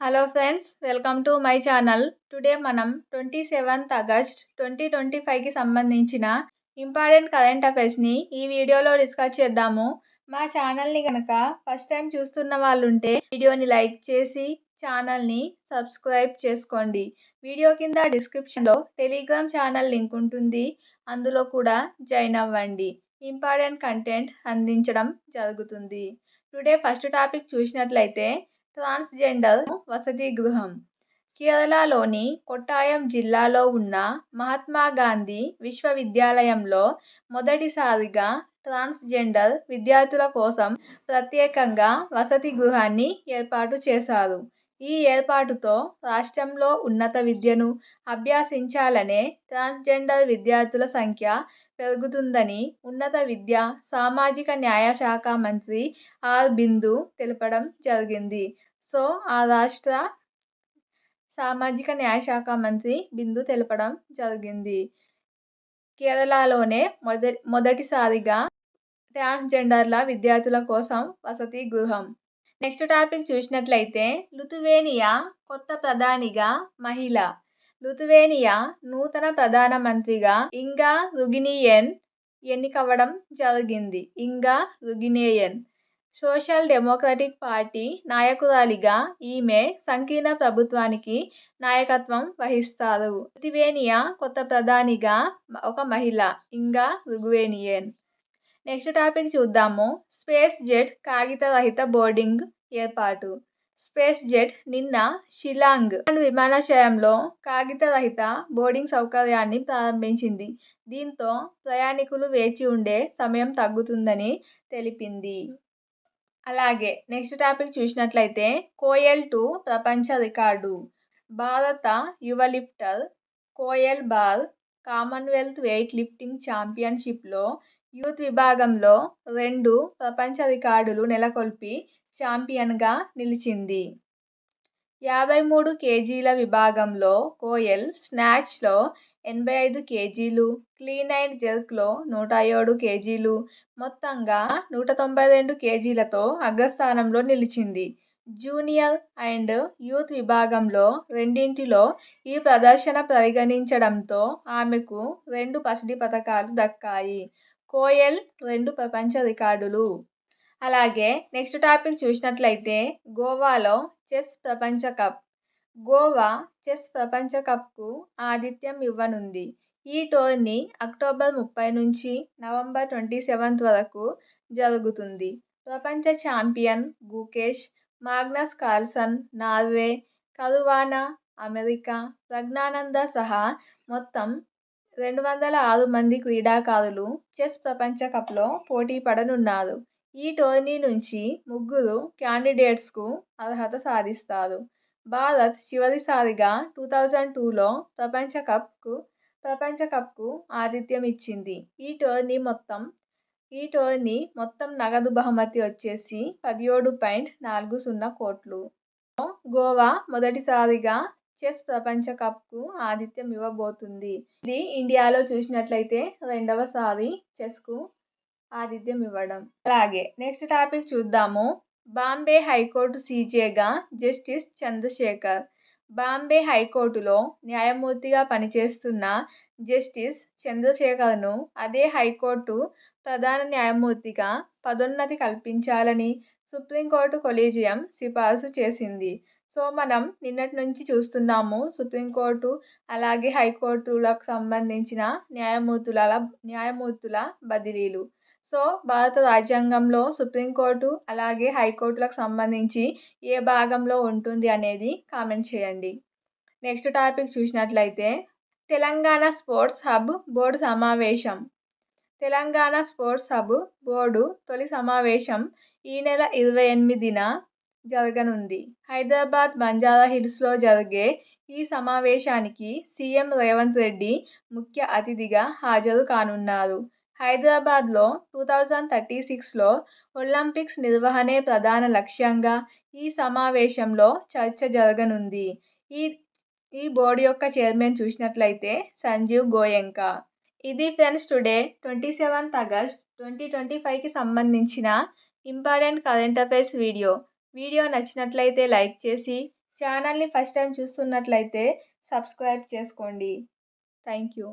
Hello friends welcome to my channel today మనం twenty seventh August twenty twenty ఫైవ్కి సంబంధించిన important current అఫైర్స్ని ఈ వీడియోలో డిస్కస్ చేద్దాము. మా ఛానల్ని కనుక ఫస్ట్ టైం చూస్తున్న వాళ్ళు ఉంటే వీడియోని లైక్ చేసి ఛానల్ని సబ్స్క్రైబ్ చేసుకోండి. వీడియో కింద డిస్క్రిప్షన్లో టెలిగ్రామ్ ఛానల్ లింక్ ఉంటుంది. అందులో కూడా జాయిన్ అవ్వండి. ఇంపార్టెంట్ కంటెంట్ అందించడం జరుగుతుంది. టుడే ఫస్ట్ టాపిక్ చూసినట్లయితే ట్రాన్స్జెండర్ వసతి గృహం కేరళలోని కొట్టాయం జిల్లాలో ఉన్న మహాత్మా గాంధీ విశ్వవిద్యాలయంలో మొదటిసారిగా ట్రాన్స్జెండర్ విద్యార్థుల కోసం ప్రత్యేకంగా వసతి గృహాన్ని ఏర్పాటు చేశారు. ఈ ఏర్పాటుతో రాష్ట్రంలో ఉన్నత విద్యను అభ్యసించాలనే ట్రాన్స్జెండర్ విద్యార్థుల సంఖ్య పెరుగుతుందని ఉన్నత విద్య సామాజిక న్యాయ శాఖ మంత్రి ఆర్. బిందు తెలపడం జరిగింది. సో ఆ రాష్ట్ర సామాజిక న్యాయ శాఖ మంత్రి బిందు తెలపడం జరిగింది. కేరళలోనే మొద మొదటిసారిగా ట్రాన్స్జెండర్ల విద్యార్థుల కోసం వసతి గృహం నెక్స్ట్ టాపిక్ చూసినట్లయితే లుతువేనియా కొత్త ప్రధానిగా మహిళ. లుతువేనియా నూతన ప్రధానమంత్రిగా ఇంగా రుగినియన్ ఎన్నికవ్వడం జరిగింది. ఇంగా రుగినేయన్ సోషల్ డెమోక్రటిక్ పార్టీ నాయకురాలిగా ఈమె సంకీర్ణ ప్రభుత్వానికి నాయకత్వం వహిస్తారు. లిథువేనియా కొత్త ప్రధానిగా ఒక మహిళ ఇంగా రుగ్వేనియన్ నెక్స్ట్ టాపిక్ చూద్దాము. స్పేస్ జెట్ కాగితరహిత బోర్డింగ్ ఏర్పాటు. స్పేస్ జెట్ నిన్న షిలాంగ్ విమానాశ్రయంలో కాగితరహిత బోర్డింగ్ సౌకర్యాన్ని ప్రారంభించింది. దీంతో ప్రయాణికులు వేచి ఉండే సమయం తగ్గుతుందని తెలిపింది. అలాగే నెక్స్ట్ టాపిక్ చూసినట్లయితే కోయల్ టు ప్రపంచ రికార్డు. భారత యువ lifter Koyel Bar Commonwealth weightlifting ఛాంపియన్షిప్లో youth విభాగంలో రెండు ప్రపంచ రికార్డులు నెలకొల్పి ఛాంపియన్గా నిలిచింది. యాభై మూడు కేజీల విభాగంలో కోయల్ స్నాచ్లో ఎనభై ఐదు కేజీలు క్లీన్ అండ్ జెర్క్లో నూట ఏడు కేజీలు మొత్తంగా నూట తొంభై రెండు కేజీలతో అగ్రస్థానంలో నిలిచింది. జూనియర్ అండ్ యూత్ విభాగంలో రెండింటిలో ఈ ప్రదర్శన పరిగణించడంతో ఆమెకు రెండు పసిడి పథకాలు దక్కాయి. కోయల్ రెండు ప్రపంచ రికార్డులు అలాగే నెక్స్ట్ టాపిక్ చూసినట్లయితే గోవాలో చెస్ ప్రపంచ కప్. గోవా చెస్ ప్రపంచ కప్కు ఆతిథ్యం ఇవ్వనుంది. ఈ టోర్నీ అక్టోబర్ ముప్పై నుంచి నవంబర్ ట్వంటీ సెవెంత్ వరకు జరుగుతుంది. ప్రపంచ champion Gukesh Magnus Carlsen Norway Caruana America Praggnanandhaa సహా మొత్తం రెండు వందల ఆరు మంది క్రీడాకారులు చెస్ ప్రపంచ కప్లో పోటీ పడనున్నారు. ఈ టోర్నీ నుంచి ముగ్గురు క్యాండిడేట్స్కు అర్హత సాధిస్తారు. భారత్ చివరిసారిగా టూ థౌజండ్ టూలో ప్రపంచ కప్కు ప్రపంచ కప్కు ఆతిథ్యం ఇచ్చింది. ఈ టోర్నీ మొత్తం ఈ టోర్నీ మొత్తం నగదు బహుమతి వచ్చేసి పదిహేడు పాయింట్ నాలుగు సున్నా కోట్లు. గోవా మొదటిసారిగా చెస్ ప్రపంచ కప్కు ఆతిథ్యం ఇవ్వబోతుంది. ఇది ఇండియాలో చూసినట్లయితే రెండవసారి చెస్కు ఆతిథ్యం ఇవ్వడం. అలాగే నెక్స్ట్ టాపిక్ చూద్దాము. బాంబే హైకోర్టు సీజేగా జస్టిస్ చంద్రశేఖర్. బాంబే హైకోర్టులో న్యాయమూర్తిగా పనిచేస్తున్న జస్టిస్ చంద్రశేఖర్ను అదే హైకోర్టు ప్రధాన న్యాయమూర్తిగా పదోన్నతి కల్పించాలని సుప్రీంకోర్టు కొలీజియం సిఫార్సు చేసింది. సో మనం నిన్నటి నుంచి చూస్తున్నాము సుప్రీంకోర్టు అలాగే హైకోర్టులకు సంబంధించిన న్యాయమూర్తుల న్యాయమూర్తుల బదిలీలు. సో భారత రాజ్యాంగంలో సుప్రీంకోర్టు అలాగే హైకోర్టులకు సంబంధించి ఏ భాగంలో ఉంటుంది అనేది కామెంట్ చేయండి. నెక్స్ట్ టాపిక్ చూసినట్లయితే తెలంగాణ స్పోర్ట్స్ హబ్ బోర్డు సమావేశం. తెలంగాణ స్పోర్ట్స్ హబ్ బోర్డు తొలి సమావేశం ఈ నెల ఇరవై ఎనిమిదిన జరగనుంది. హైదరాబాద్ బంజారా హిల్స్లో జరిగే ఈ సమావేశానికి సీఎం రేవంత్ రెడ్డి ముఖ్య అతిథిగా హాజరు కానున్నారు. హైదరాబాద్లో టూ థౌజండ్ థర్టీ సిక్స్లో ఒలింపిక్స్ నిర్వహణే ప్రధాన లక్ష్యంగా ఈ సమావేశంలో చర్చ జరగనుంది. ఈ ఈ బోర్డు యొక్క చైర్మన్ చూసినట్లయితే సంజీవ్ గోయంకా. ఇది friends today twenty seventh August twenty twenty ఫైవ్కి సంబంధించిన important current affairs video. Video నచ్చినట్లయితే లైక్ చేసి ఛానల్ని ఫస్ట్ టైం చూస్తున్నట్లయితే సబ్స్క్రైబ్ చేసుకోండి. Thank you.